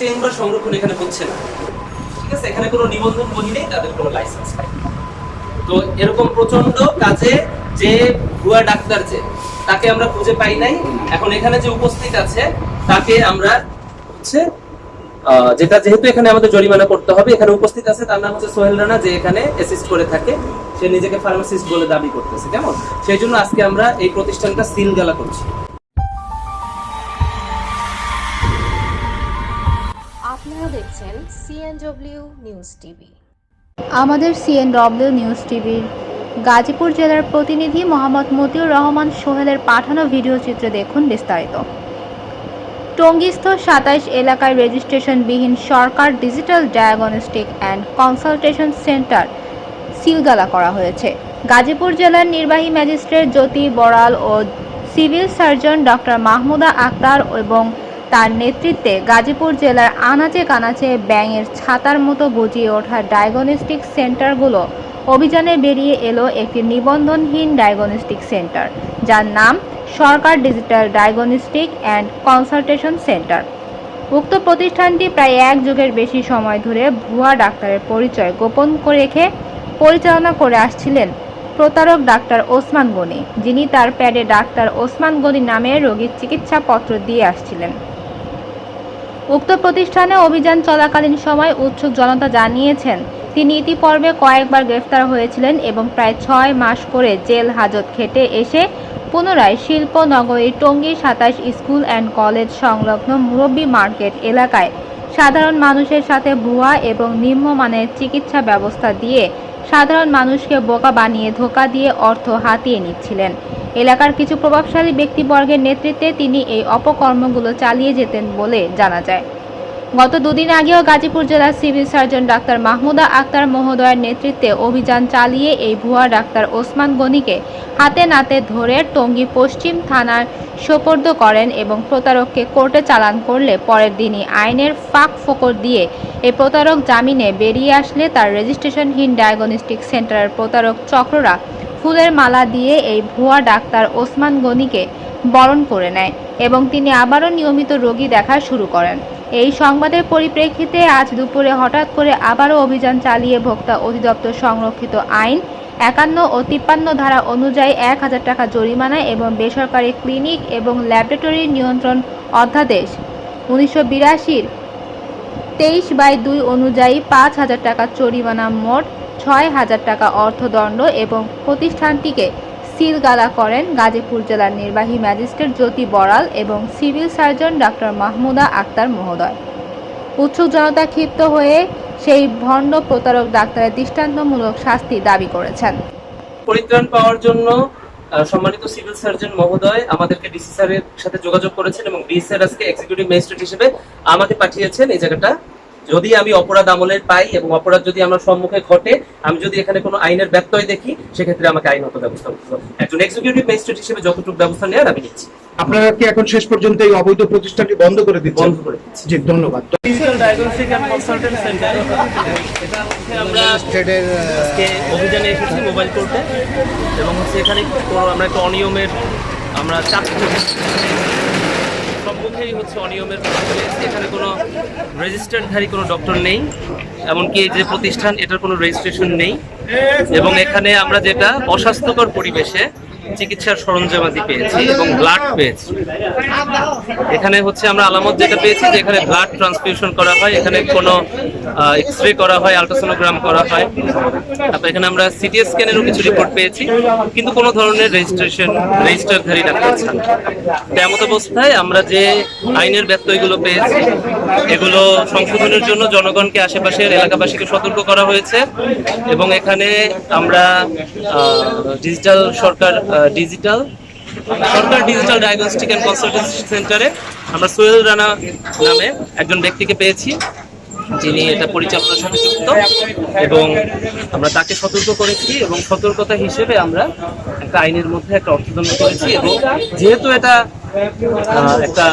Chamber সংরক্ষণ এখানে হচ্ছে না। ঠিক আছে? এখানে কোনো নিবন্ধন বই নেই, তাদের কোনো লাইসেন্স নাই। তো এরকম প্রচণ্ড কাজে যে ভুয়া ডাক্তার যে, তাকে আমরা খুঁজে পাই নাই। এখন এখানে যে উপস্থিত আছে, তাকে আমরা হচ্ছে যেটা যেহেতু এখানে আমাদের জরিমানা করতে হবে, এখানে উপস্থিত আছে, তার নাম হচ্ছে সোহেল রানা, যে এখানে অ্যাসিস্ট করে থাকে। সে নিজেকে ফার্মাসিস্ট বলে দাবি করতেছে, কেমন? সেই জন্য আজকে আমরা এই প্রতিষ্ঠানটা সিল গালা করছি। আপনারা দেখছেন সিএনডব্লিউ নিউজ টিভি আমাদের সিএনডব্লিউ নিউজ টিভির গাজীপুর জেলার প্রতিনিধি মোহাম্মদ মতিউর রহমান সোহেলের পাঠানো ভিডিও চিত্রে দেখুন বিস্তারিত। টঙ্গিস্থ সাতাইশ এলাকায় রেজিস্ট্রেশনবিহীন Sarkar digital diagnostic and consultation centre সিলগালা করা হয়েছে। গাজীপুর জেলার নির্বাহী ম্যাজিস্ট্রেট জ্যোতি বড়াল ও civil surgeon doctor Mahmuda Akter এবং তার নেতৃত্বে গাজীপুর জেলার আনাচে কানাচে ব্যাঙের ছাতার মতো গজিয়ে ওঠা ডায়াগনস্টিক সেন্টারগুলো অভিযানে বেরিয়ে এলো একটি নিবন্ধনহীন ডায়াগনস্টিক সেন্টার, যার নাম Sarkar digital diagnostic and consultation centre. উক্ত প্রতিষ্ঠানটি প্রায় এক যুগের বেশি সময় ধরে ভুয়া ডাক্তারের পরিচয় গোপন করে রেখে পরিচালনা করে আসছিলেন প্রতারক ডাক্তার ওসমান গনি, যিনি তার প্যাডে ডাক্তার ওসমান গনি নামে রোগীর চিকিৎসাপত্র দিয়ে আসছিলেন। উক্ত প্রতিষ্ঠানে অভিযান চলাকালীন সময় উৎসুক জনতা জানিয়েছেন, তিনি ইতিপর্বে কয়েকবার গ্রেফতার হয়েছিলেন এবং প্রায় ছয় মাস করে জেল হাজত খেটে এসে পুনরায় শিল্পনগরীর টঙ্গী সাতাশ স্কুল অ্যান্ড কলেজ সংলগ্ন মুরব্বী মার্কেট এলাকায় সাধারণ মানুষের সাথে ভুয়া এবং নিম্নমানের চিকিৎসা ব্যবস্থা দিয়ে সাধারণ মানুষকে বোকা বানিয়ে ধোকা দিয়ে অর্থ হাতিয়ে নিচ্ছিলেন। এলাকার কিছু প্রভাবশালী ব্যক্তিবর্গের নেতৃত্বে তিনি এই অপকর্মগুলো চালিয়ে যেতেন বলে জানা যায়। গত দুদিন আগেও গাজীপুর জেলার civil surgeon doctor Mahmuda Akter মহোদয়ের নেতৃত্বে অভিযান চালিয়ে এই ভুয়া ডাক্তার ওসমান গনিকে হাতে নাতে ধরে টঙ্গী পশ্চিম থানার সোপর্দ করেন এবং প্রতারককে কোর্টে চালান করলে পরের দিনই আইনের ফাঁক ফোকর দিয়ে এই প্রতারক জামিনে বেরিয়ে আসলে তার রেজিস্ট্রেশনহীন ডায়াগনস্টিক সেন্টারের প্রতারক চক্ররা ফুলের মালা দিয়ে এই ভুয়া ডাক্তার ওসমান গনিকে বরণ করে নেয় এবং তিনি আবারও নিয়মিত রোগী দেখা শুরু করেন। এই সংবাদের পরিপ্রেক্ষিতে আজ দুপুরে হঠাৎ করে আবারও অভিযান চালিয়ে ভোক্তা অধিদপ্তর সংরক্ষিত আইন একান্ন ও তিপ্পান্ন ধারা অনুযায়ী এক হাজার টাকা জরিমানা এবং বেসরকারি ক্লিনিক এবং ল্যাবরেটরি নিয়ন্ত্রণ অধ্যাদেশ। উনিশশো বিরাশির তেইশ বাই দুই অনুযায়ী পাঁচ হাজার টাকা জরিমানা মোট ছয় হাজার টাকা অর্থদণ্ড এবং প্রতিষ্ঠানটিকে সিলগালা করেন গাজীপুর জেলার নির্বাহী ম্যাজিস্ট্রেট জ্যোতি বড়াল এবং civil surgeon doctor Mahmuda Akter মহোদয়। উৎসুক জনতা ক্ষিপ্ত হয়ে সেই ভণ্ড প্রতারক ডাক্তারের দৃষ্টান্তমূলক শাস্তি দাবি করেছেন। পরিত্রাণ পাওয়ার জন্য সম্মানিত সিভিল সার্জন মহোদয় আমাদেরকে ডিসি স্যারের সাথে যোগাযোগ করেছেন এবং ডিসি স্যার আজকে এক্সিকিউটিভ ম্যাজিস্ট্রেট হিসেবে আমাকে পাঠিয়েছেন এই জায়গাটা। যদি আমি অপরাধ আমলের পাই এবং অপরাধ যদি আমার সম্মুখে ঘটে আমি যদি এখানে কোনো আইনের ব্যত্যয় দেখি সেক্ষেত্রে আমাকে আইনত ব্যবস্থা করতে হবে। একজন এক্সিকিউটিভ ম্যাজিস্ট্রেট হিসেবে যতটুকু ব্যবস্থা নেওয়ার আমি নিচ্ছি। আপনারা কি এখন শেষ পর্যন্ত এই অবৈধ প্রতিষ্ঠানটি বন্ধ করে দিচ্ছেন? বন্ধ করে দিচ্ছি। জি ধন্যবাদ। ডায়াগনস্টিক অ্যান্ড কনসালটেন্ট সেন্টার এটা হচ্ছে আমরা আজকে অভিযানে এসেছি মোবাইল কোর্টে এবং হচ্ছে এখানে আমরা একটা অনিয়মের আমরা চাপ সম্মুখেই হচ্ছে অনিয়মের এখানে কোনো রেজিস্টারধারী কোনো ডক্টর নেই, এমনকি যে প্রতিষ্ঠান, এটার কোনো রেজিস্ট্রেশন নেই। এবং এখানে আমরা যেটা অস্বাস্থ্যকর পরিবেশে চিকিৎসার সরঞ্জামাদি পেয়েছি এবং ব্লাড পেয়েছি। এখানে হচ্ছে আমরা আলামত যেটা পেয়েছি যে এখানে ব্লাড ট্রান্সফিউশন করা হয়, এখানে কোনো এক্স রে করা হয় আলট্রাসোনোগ্রাম করা হয়। তারপর এখানে আমরা সিটি স্ক্যানেরও কিছু রিপোর্ট পেয়েছি, কিন্তু কোনো ধরনের রেজিস্ট্রেশন রেজিস্টারধারী ডাক্তার ছাড়া তেমত অবস্থায় আমরা যে আইনের ব্যত্যয়গুলো পেয়েছি, এগুলো সংশোধনের জন্য জনগণকে আশেপাশের এলাকাবাসীকে সতর্ক করা হয়েছে এবং এখানে আমরা digital Sarkar digital Sarkar digital diagnostic and consultancy সেন্টারে আমরা সোহেল রানা নামে একজন ব্যক্তিকে পেয়েছি। যিনি এটা পরিচালনার সাথে যুক্ত। এবং আমরা তাকে সতর্ক করেছি এবং সতর্কতা হিসেবে আমরা একটা আইনের মধ্যে একটা অর্থদণ্ড করেছি এবং যেহেতু এটা একটা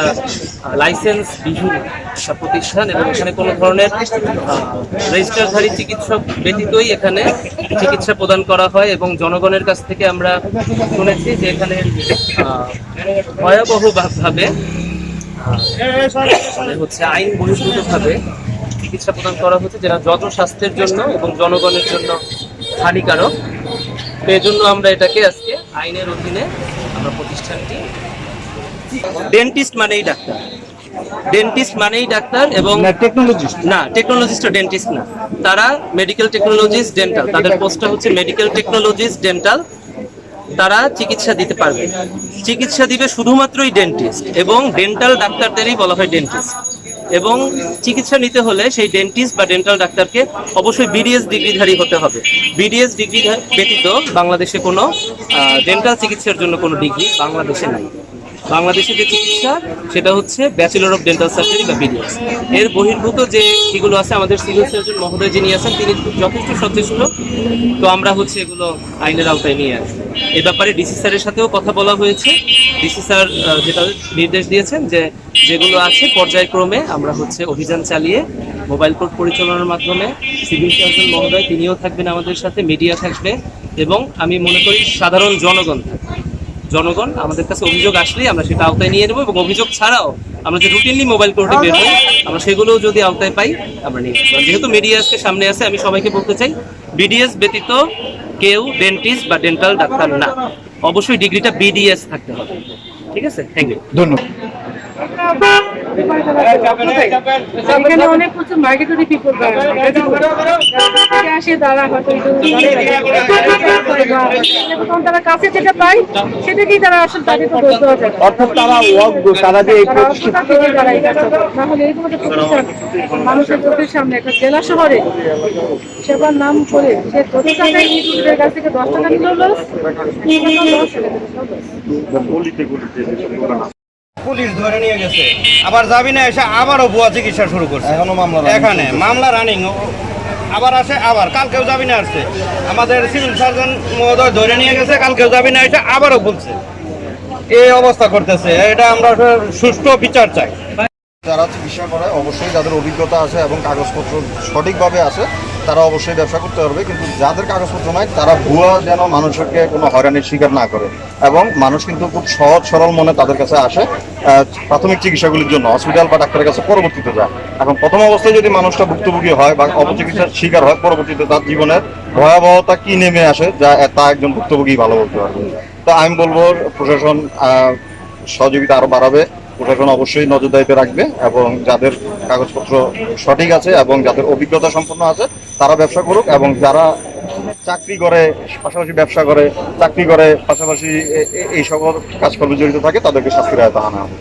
লাইসেন্স বিহীন একটা প্রতিষ্ঠান এবং এখানে কোনো ধরনের রেজিস্টারধারী চিকিৎসক ব্যতীতই এখানে চিকিৎসা প্রদান করা হয় এবং জনগণের কাছ থেকে আমরা শুনেছি যে এখানে আহ, ভয়াবহ ভাবে মানে হচ্ছে আইন বহিষ্কৃতভাবে চিকিৎসা প্রদান করা হচ্ছে যেটা জনস্বাস্থ্যের জন্য এবং জনগণের জন্য হানিকারক। তো এই জন্য আমরা এটাকে আজকে আইনের অধীনে আমরা প্রতিষ্ঠানটি ডেন্টিস্ট মানেই ডাক্তার। ডেন্টিস্ট মানেই ডাক্তার এবং টেকনোলজিস্ট না টেকনোলজিস্ট ডেন্টিস্ট না। তারা মেডিকেল টেকনোলজিস্ট ডেন্টাল তাদের পোস্টটা হচ্ছে মেডিকেল টেকনোলজিস্ট ডেন্টাল তারা চিকিৎসা দিতে পারবে। চিকিৎসা দিবে শুধুমাত্রই ডেন্টিস্ট এবং ডেন্টাল ডাক্তারদেরই বলা হয় ডেন্টিস্ট এবং চিকিৎসা নিতে হলে সেই ডেন্টিস্ট বা ডেন্টাল ডাক্তারকে অবশ্যই বিডিএস ডিগ্রিধারী হতে হবে। বিডিএস ডিগ্রি ব্যতীত বাংলাদেশে কোনো ডেন্টাল চিকিৎসার জন্য কোনো ডিগ্রি বাংলাদেশে নাই। বাংলাদেশে যে চিকিৎসা, সেটা হচ্ছে ব্যাচেলর অফ ডেন্টাল সার্জারি বা বিডিএস এর বহির্ভূত যে এগুলো আছে, আমাদের সিভিল সার্জন মহোদয় যিনি আছেন, তিনি যথেষ্ট সচেষ্ট। তো আমরা হচ্ছে এগুলো আইনের আওতায় নিয়ে আসব। এ ব্যাপারে ডিসি স্যারের সাথেও কথা বলা হয়েছে। ডিসি স্যার যেটা নির্দেশ দিয়েছেন যে যেগুলো আছে, পর্যায়ক্রমে আমরা হচ্ছে অভিযান চালিয়ে মোবাইল কোর্ট পরিচালনার মাধ্যমে সিভিল সার্জন মহোদয়, তিনিও থাকবেন আমাদের সাথে, মিডিয়া থাকবে এবং আমি মনে করি সাধারণ জনগণ থাকবে। জনগণ আমাদের কাছে অভিযোগ আসলেই আমরা সেটা আওতায় নিয়ে নেব এবং অভিযোগ ছাড়াও আমরা যে রুটিনলি মোবাইল কোর্টে বের হই আমরা সেগুলোও যদি আওতায় পাই, আমরা নিয়ে যেহেতু মিডিয়া আজকে সামনে আছে, আমি সবাইকে বলতে চাই বিডিএস ব্যতীত কেউ ডেন্টিস্ট বা ডেন্টাল ডাক্তার না। অবশ্যই ডিগ্রিটা বিডিএস থাকতে হবে। ঠিক আছে? থ্যাংক ইউ ধন্যবাদ। এখানে অনেক প্রচুর মার্কেটারি পিপল আসে তারা হয়তো তখন তারা কাছে যেটা পায় সেটাকেই তারা আসলে তাদেরকে বলতে হবে অর্থাৎ তারা অজ্ঞ তারা যে এই তারা অসুবিধা থেকে তারা এই কাজটা না হলে এরকম একটা প্রতিষ্ঠান মানুষের চোখের সামনে একটা জেলা শহরে সেবার নাম করে সে দশ টাকায় নিজেদের কাছ থেকে দশ টাকা নিল লস। পুলিশ ধরে নিয়ে গেছে। আবার যাবি না এসে আবারও ভুয়া চিকিৎসা শুরু করছে। এখনও মামলা এখানে। মামলা রানিং আবার আসে আবার। কালকেও যাবি না আসছে। আমাদের সিভিল সার্জন মহোদয় ধরে নিয়ে গেছে কালকেও যাবি না এসে আবারও বলছে। এই অবস্থা করতেছে। এটা আমরা সুষ্ঠু বিচার চাই। যারা চিকিৎসা করে অবশ্যই যাদের অভিজ্ঞতা আছে এবং কাগজপত্র সঠিকভাবে আছে। তারা অবশ্যই ব্যবসা করতে পারবে, কিন্তু যাদের কাগজপত্র নাই, তারা ভুয়া যেন মানুষকে কোনো হয়রানির শিকার না করে। এবং মানুষ কিন্তু খুব সহজ সরল মনে তাদের কাছে আসে প্রাথমিক চিকিৎসাগুলির জন্য। হসপিটাল বা ডাক্তারের কাছে পরবর্তীতে যায়। এখন প্রথম অবস্থায় যদি মানুষটা ভুক্তভোগী হয় বা অপচিকিৎসার শিকার হয়, পরবর্তীতে তার জীবনের ভয়াবহতা কি নেমে আসে, যা তা একজন ভুক্তভোগী ভালো বলতে পারবে। তো আমি বলব, প্রশাসন সহযোগিতা আরও বাড়াবে। প্রশাসন অবশ্যই নজরদারিতে রাখবে এবং যাদের কাগজপত্র সঠিক আছে এবং যাদের অভিজ্ঞতা সম্পন্ন আছে, তারা ব্যবসা করুক এবং যারা চাকরি করে, পাশাপাশি ব্যবসা করে, চাকরি করে, পাশাপাশি এই সকল কাজকর্মে জড়িত থাকে, তাদেরকে শাস্তির আয়তা আনা হবে।